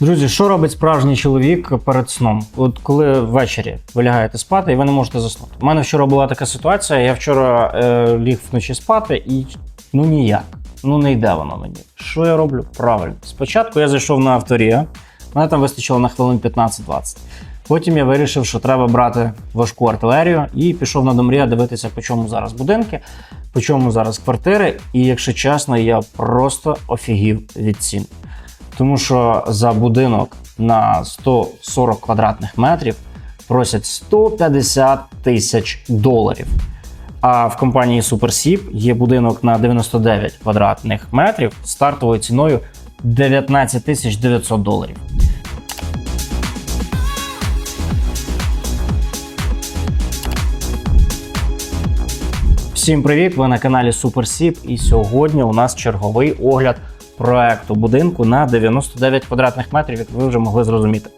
Друзі, що робить справжній чоловік перед сном? От коли ввечері ви лягаєте спати і ви не можете заснути. У мене вчора була така ситуація. Я вчора е, ліг вночі спати і ну ніяк. Ну не йде воно мені. Що я роблю? Правильно. Спочатку я зайшов на авторія, мене там вистачило на хвилин 15-20. Потім я вирішив, що треба брати важку артилерію і пішов на Домрія дивитися, по чому зараз будинки, по чому зараз квартири. І якщо чесно, я просто офігів від цін. Тому що за будинок на 140 квадратних метрів просять 150 тисяч доларів. А в компанії SuperSip є будинок на 99 квадратних метрів стартовою ціною 19 тисяч 900 доларів. Всім привіт! Ви на каналі SuperSip і сьогодні у нас черговий огляд проекту будинку на 99 квадратних метрів, як ви вже могли зрозуміти.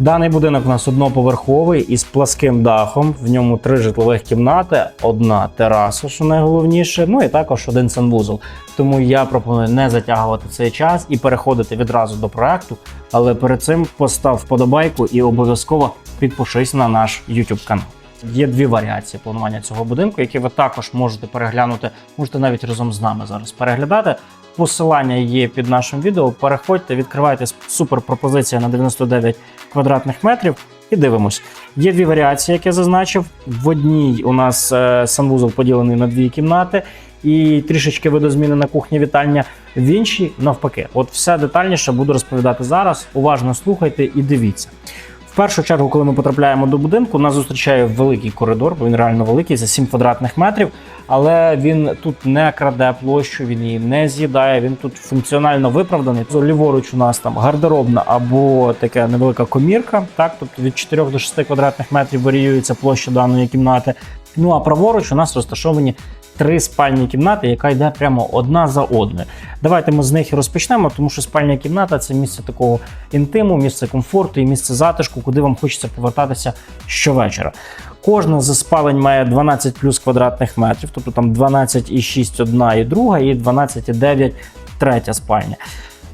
Даний будинок у нас одноповерховий із пласким дахом. В ньому три житлових кімнати, одна тераса, що найголовніше, ну і також один санвузол. Тому я пропоную не затягувати цей час і переходити відразу до проекту. Але перед цим постав вподобайку і обов'язково підпишись на наш YouTube канал. Є дві варіації планування цього будинку, які ви також можете переглянути. Можете навіть разом з нами зараз переглядати. Посилання є під нашим відео. Переходьте, відкривайте супер пропозиція на 99 квадратних метрів і дивимось. Є дві варіації, як я зазначив. В одній у нас е, санвузол поділений на дві кімнати і трішечки видозміни на кухні вітальня. В іншій навпаки, от все детальніше буду розповідати зараз. Уважно слухайте і дивіться. В першу чергу, коли ми потрапляємо до будинку, нас зустрічає великий коридор, бо він реально великий, за 7 квадратних метрів. Але він тут не краде площу, він її не з'їдає. Він тут функціонально виправданий. Ліворуч у нас там гардеробна або така невелика комірка. Так, тобто від 4 до 6 квадратних метрів варіюється площа даної кімнати. Ну а праворуч у нас розташовані три спальні кімнати, яка йде прямо одна за одною. Давайте ми з них і розпочнемо, тому що спальня кімната це місце такого інтиму, місце комфорту і місце затишку, куди вам хочеться повертатися щовечора. Кожна з спалень має 12 плюс квадратних метрів, тобто там 12,6 одна і друга, і 12,9 третя спальня.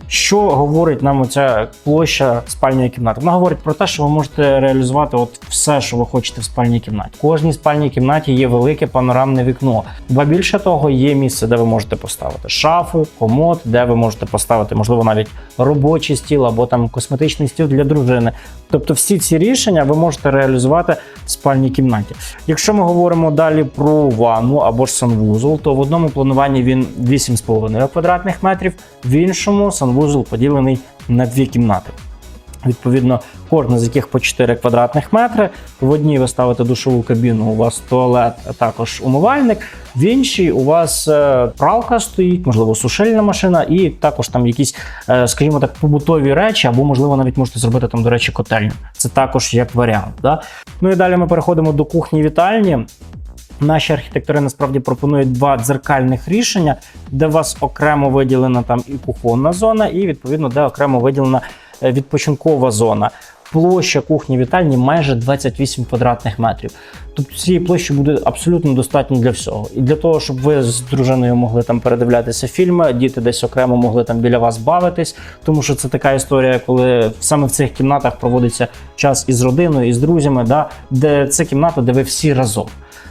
Що говорить нам оця площа спальної кімнати? Вона говорить про те, що ви можете реалізувати от все, що ви хочете в спальній кімнаті. Кожній спальній кімнаті є велике панорамне вікно. Ба більше того, є місце, де ви можете поставити шафу, комод, де ви можете поставити, можливо, навіть робочий стіл або там косметичний стіл для дружини. Тобто, всі ці рішення ви можете реалізувати в спальній кімнаті. Якщо ми говоримо далі про ванну або ж санвузол, то в одному плануванні він 8,5 квадратних метрів, в іншому санвузол поділений на дві кімнати. Відповідно, кожна з яких по 4 квадратних метри. В одній ви ставите душову кабіну, у вас туалет, а також умивальник. В іншій у вас е, пралка стоїть, можливо, сушильна машина, і також там якісь, е, скажімо так, побутові речі, або можливо навіть можете зробити там, до речі, котельню. Це також як варіант. Да? Ну і далі ми переходимо до кухні вітальні. Наші архітектори насправді пропонують два дзеркальних рішення, де у вас окремо виділена там і кухонна зона, і відповідно де окремо виділена е, відпочинкова зона. Площа кухні вітальні майже 28 квадратних метрів. Тобто цієї площі буде абсолютно достатньо для всього. І для того, щоб ви з дружиною могли там передивлятися фільми, діти десь окремо могли там біля вас бавитись, тому що це така історія, коли саме в цих кімнатах проводиться час із родиною, із друзями, да, де це кімната, де ви всі разом.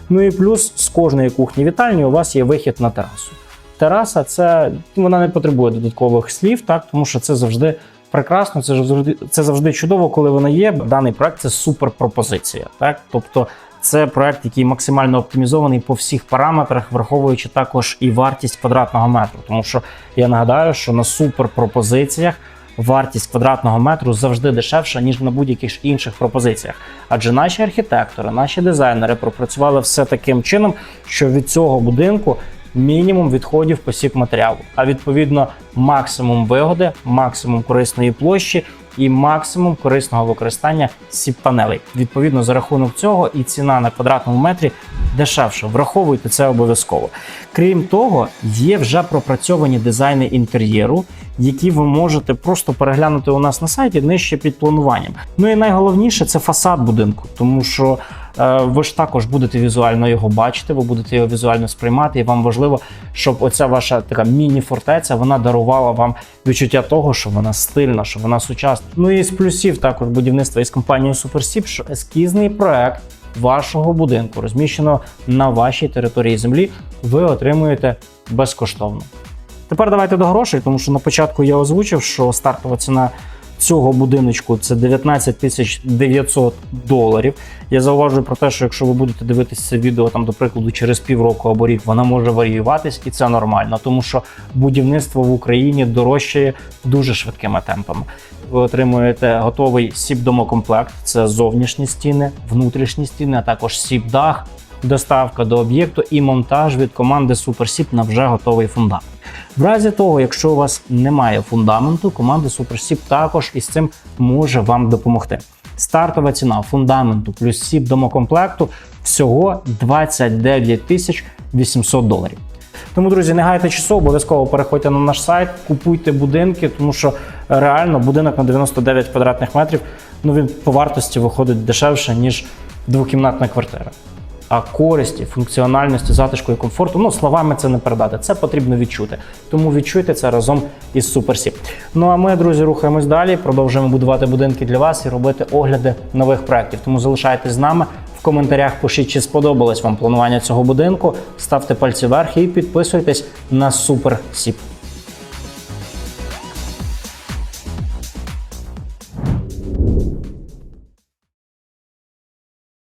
Ну і плюс з кожної кухні вітальні у вас є вихід на терасу. Тераса це вона не потребує додаткових слів, так тому що це завжди прекрасно. Це завжди це завжди чудово, коли вона є. Даний проект це супер пропозиція. Так, тобто це проект, який максимально оптимізований по всіх параметрах, враховуючи також і вартість квадратного метру. Тому що я нагадаю, що на супер пропозиціях. Вартість квадратного метру завжди дешевша, ніж на будь-яких інших пропозиціях. Адже наші архітектори, наші дизайнери пропрацювали все таким чином, що від цього будинку мінімум відходів посік матеріалу, а відповідно максимум вигоди, максимум корисної площі і максимум корисного використання сіп панелей. Відповідно, за рахунок цього і ціна на квадратному метрі дешевше. Враховуйте це обов'язково. Крім того, є вже пропрацьовані дизайни інтер'єру, які ви можете просто переглянути у нас на сайті нижче під плануванням. Ну і найголовніше це фасад будинку, тому що Е, Ви ж також будете візуально його бачити, ви будете його візуально сприймати, і вам важливо, щоб оця ваша така міні-фортеця вона дарувала вам відчуття того, що вона стильна, що вона сучасна. Ну і з плюсів також будівництва із компанією SuperSip, що ескізний проект вашого будинку, розміщеного на вашій території землі, ви отримуєте безкоштовно. Тепер давайте до грошей, тому що на початку я озвучив, що стартова ціна цього будиночку це 19 тисяч 900 доларів. Я зауважую про те, що якщо ви будете дивитися це відео там, до прикладу, через півроку або рік, вона може варіюватись, і це нормально, тому що будівництво в Україні дорожчає дуже швидкими темпами. Ви отримуєте готовий сіп-домокомплект, це зовнішні стіни, внутрішні стіни, а також сіп-дах, доставка до об'єкту і монтаж від команди SuperSip на вже готовий фундамент. В разі того, якщо у вас немає фундаменту, команда SuperSip також із цим може вам допомогти. Стартова ціна фундаменту плюс сіп домокомплекту всього 29 тисяч 800 доларів. Тому, друзі, не гайте часу, обов'язково переходьте на наш сайт, купуйте будинки, тому що реально будинок на 99 квадратних метрів ну він по вартості виходить дешевше, ніж двокімнатна квартира. Користі, функціональності, затишку і комфорту, ну словами це не передати. Це потрібно відчути. Тому відчуйте це разом із SuperSip. Ну а ми, друзі, рухаємось далі. Продовжуємо будувати будинки для вас і робити огляди нових проєктів. Тому залишайтесь з нами. В коментарях пишіть, чи сподобалось вам планування цього будинку. Ставте пальці вверх і підписуйтесь на SuperSip.